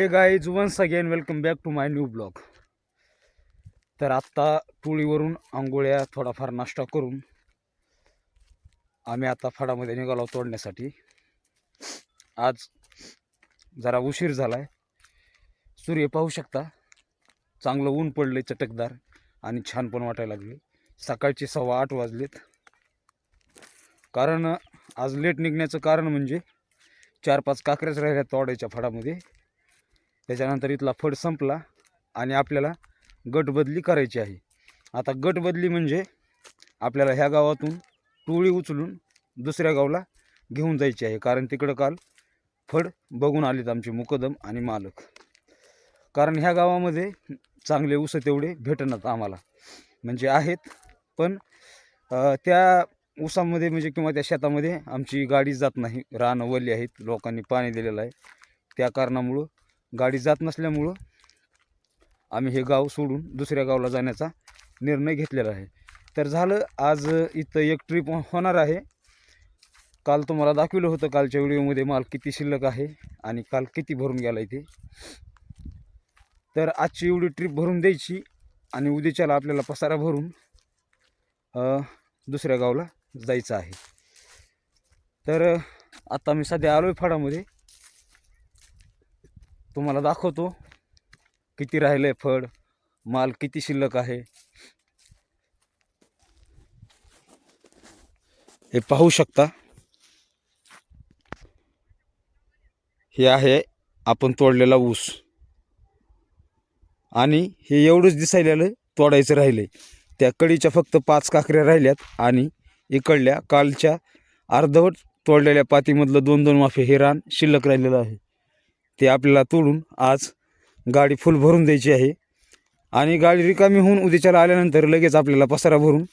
Hey guys once again welcome back to my new blog तर आत्ता टोळीवरून आंघोळ्या थोडाफार नाश्ता करून आम्ही आता फडामध्ये निघालो तोडण्यासाठी. आज जरा उशीर झाला आहे सूर्य पाहू शकता. चांगलं ऊन पडले चटकदार आणि छान पण वाटायला लागले सकाळचे सव्वा आठ वाजलेत. कारण आज लेट निघण्याचं कारण म्हणजे चार पाच काकऱ्याच राहिल्या तोडायच्या फडामध्ये. त्याच्यानंतर इथला फड संपला आणि आपल्याला गटबदली करायची आहे. आता गटबदली म्हणजे आपल्याला ह्या गावातून टोळी उचलून दुसऱ्या गावाला घेऊन जायची आहे. कारण तिकडं काल फड बघून आलेत आमचे मुकदम आणि मालक. कारण ह्या गावामध्ये चांगले ऊस तेवढे भेटणार आम्हाला. म्हणजे आहेत पण त्या ऊसामध्ये म्हणजे किंवा त्या शेतामध्ये आमची गाडी जात नाही. रानं वली आहेत लोकांनी पाणी दिलेलं आहे. त्या कारणामुळं गाडी जात नसल्यामुळं आम्ही हे गाव सोडून दुसऱ्या गावाला जाण्याचा निर्णय घेतलेला आहे. तर झालं आज इथं एक ट्रिप होणार आहे. काल तुम्हाला दाखवलं होतं कालच्या व्हिडिओमध्ये माल किती शिल्लक आहे आणि काल किती भरून गेला इथे तर आजची एवढी ट्रिप भरून द्यायची आणि उद्याच्याला आपल्याला पसारा भरून दुसऱ्या गावाला जायचं आहे. तर आत्ता आता मी सध्या आलो आहे तुम्हाला दाखवतो किती राहिलं आहे फळ माल किती शिल्लक आहे. हे पाहू शकता. हे आहे आपण तोडलेला ऊस. आणि हे एवढंच दिसायला तोडायचं राहिलंय. त्या कडीच्या फक्त पाच काकऱ्या राहिल्यात आणि इकडल्या कालच्या अर्धवट तोडलेल्या पातीमधलं दोन दोन माफे हे रान शिल्लक राहिलेलं आहे. ते आपल्याला तोडून आज गाडी फुल भरून द्यायची आहे. आणि गाडी रिकामी होऊन उद्याच्याला आल्यानंतर लगेच आपल्याला पसारा भरून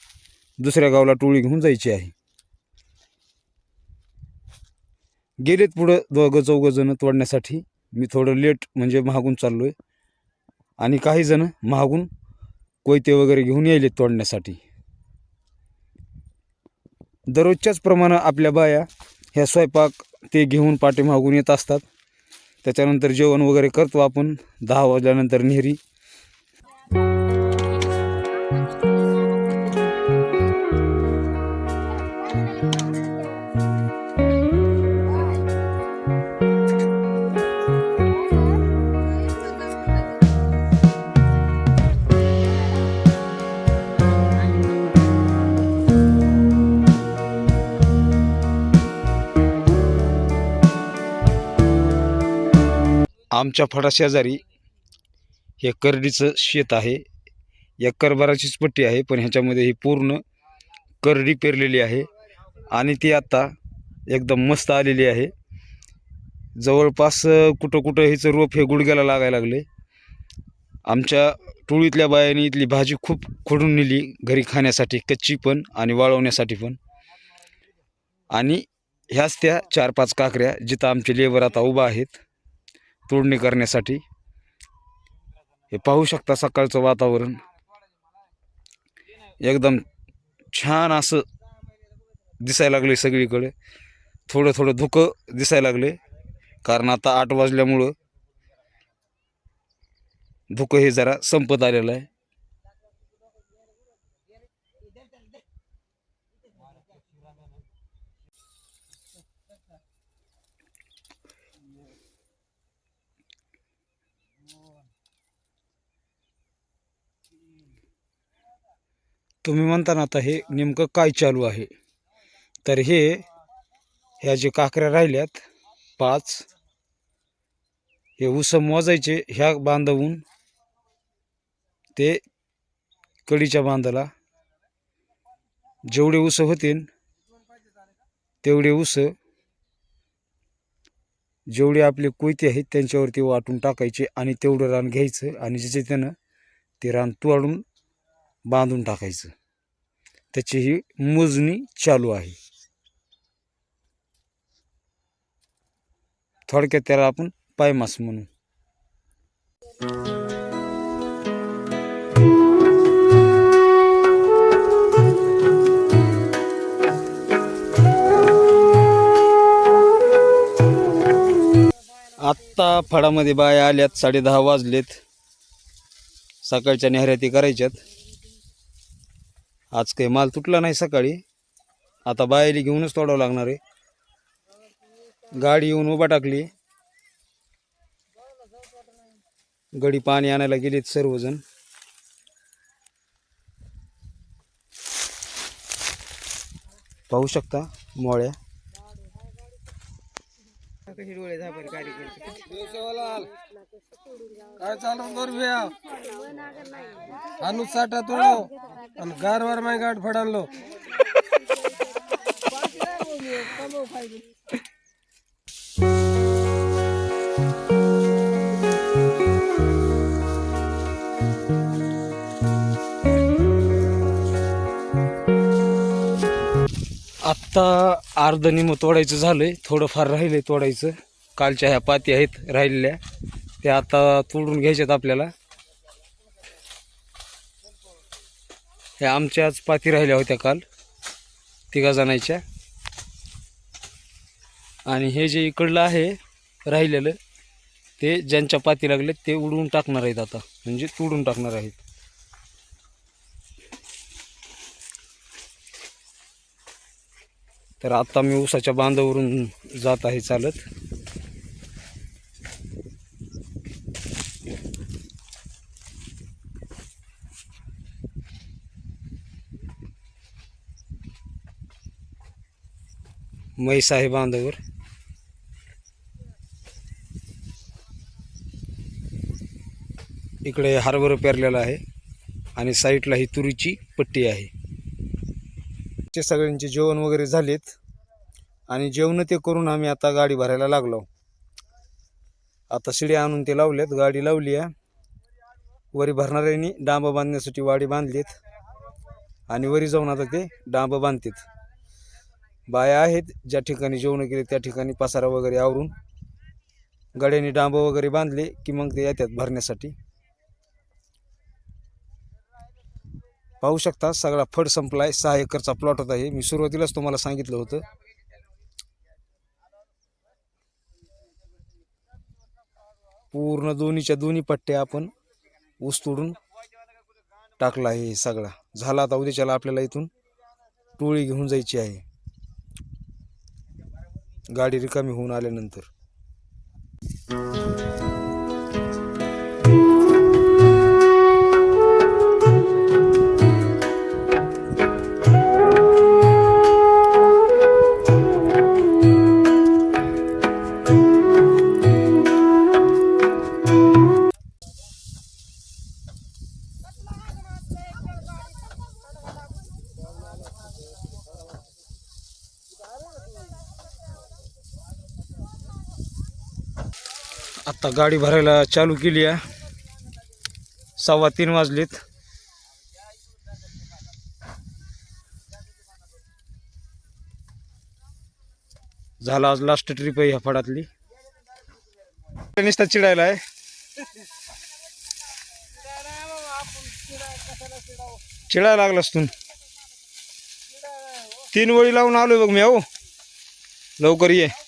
दुसऱ्या गावाला टोळी घेऊन जायची आहे. गेलेत पुढं दोघं चौघं जण तोडण्यासाठी. मी थोडं लेट म्हणजे महागून चाललो आहे आणि काही जण महागून कोयते वगैरे घेऊन यायलेत तोडण्यासाठी. दररोजच्याच प्रमाणे आपल्या बाया ह्या स्वयंपाक ते घेऊन पाठीमागून येत असतात. त्याच्यानंतर जेवण वगैरे करतो आपण. दहा वाजल्यानंतर नेहरी. आमच्या फडाशेजारी हे करडीचं शेत आहे. या करबाराचीच पट्टी आहे पण ह्याच्यामध्ये ही पूर्ण करडी पेरलेली आहे आणि ती आता एकदम मस्त आलेली आहे. जवळपास कुठं कुठं हिचं रोप हे गुडघ्याला लागायला लागले. आमच्या टोळीतल्या बायाने इथली भाजी खूप खोडून नेली घरी खाण्यासाठी कच्ची पण आणि वाळवण्यासाठी पण. आणि ह्याच त्या चार पाच काकऱ्या जिथं आमचे लेबर आता उभा आहेत तोडणी करण्यासाठी. हे पाहू शकता सकाळचं वातावरण. एकदम छान असं दिसायला लागले सगळीकडे. थोडं थोडं धुकं दिसायला लागले. कारण आता आठ वाजल्यामुळं धुकं हे जरा संपत आलेलं आहे. तुम्ही म्हणता ना आता हे नेमकं काय चालू आहे? तर हे ह्या जे काकऱ्या राहिल्यात पाच हे उस मोजायचे ह्या बांधवून ते कडीच्या बांधाला. जेवढे उस होतील तेवढे उस जेवढे आपले कोयते आहेत त्यांच्यावरती वाटून टाकायचे आणि तेवढं रान घ्यायचं आणि जिथे त्यानं ते रान तोडून बांधून टाकायचं. त्याची ही मोजणी चालू आहे. थोडक्यात त्याला आपण पायमास म्हणू. आत्ता फळामध्ये बाया आल्यात साडे दहा वाजलेत. सकाळच्या नेहऱ्याती करायच्यात. आज काही माल तुटला नाही सकाळी. आता बाहेर घेऊनच तोडावं लागणार आहे. गाडी येऊन उभा टाकली. गडी पाणी आणायला गेलीत सर्वजण. पाहू शकता मोळ्या. काय चालू कर बिया. आणू आणि गारवार माय गाठ फडाणलो आत्ता अर्ध मग तोडायचं झालंय. थोडंफार राहिलंय तोडायचं. कालच्या ह्या पाती आहेत राहिलेल्या. त्या आता तोडून घ्यायच्यात आपल्याला. ह्या आमच्याच पाती राहिल्या होत्या काल. तिघा जणांच्या. आणि हे जे इकडलं आहे राहिलेलं ते ज्यांच्या पाती लागले ते उडवून टाकणार आहेत आता. म्हणजे तोडून टाकणार आहेत. तर आत्ता मी उसाच्या बांधावरून जात आहे चालत. म्हैस आहे बांधावर इकडे हरभरं पेरलेलं आहे आणि साईडला ही तुरीची पट्टी आहे. ते सगळ्यांचे जेवण वगैरे झालेत आणि जेवण ते करून आम्ही आता गाडी भरायला लागलो. आता शिडी आणून ते लावल्यात गाडी लावली आहे. वरी भरणाऱ्यांनी डांब बांधण्यासाठी वाडी बांधलीत आणि वरी जाऊन आता ते डांब बांधतात. बाया आहेत ज्या ठिकाणी जेवणं केले त्या ठिकाणी पसारा वगैरे आवरून गड्याने डांब वगैरे बांधले की मग ते येतात भरण्यासाठी. पाहू शकता सगळा फड संपलाय सहा एकरचा प्लॉट होता हे. मी सुरुवातीलाच तुम्हाला सांगितलं होतं. पूर्ण दोन्हीच्या दोन्ही पट्ट्या आपण ऊस तोडून टाकला आहे सगळा. झाला आता उद्याच्याला आपल्याला इथून टोळी घेऊन जायची आहे. गाडी रिकामी होऊन आल्यानंतर. आता गाडी भरायला चालू केली आहे. सव्वा तीन वाजलेत. झाला आज लास्ट ट्रिप आहे ह्या फडातली. निसता चिडायला आहे. चिडायला लागलास तू. तीन वळी लावून आलोय बघ मी हो. लवकर ये.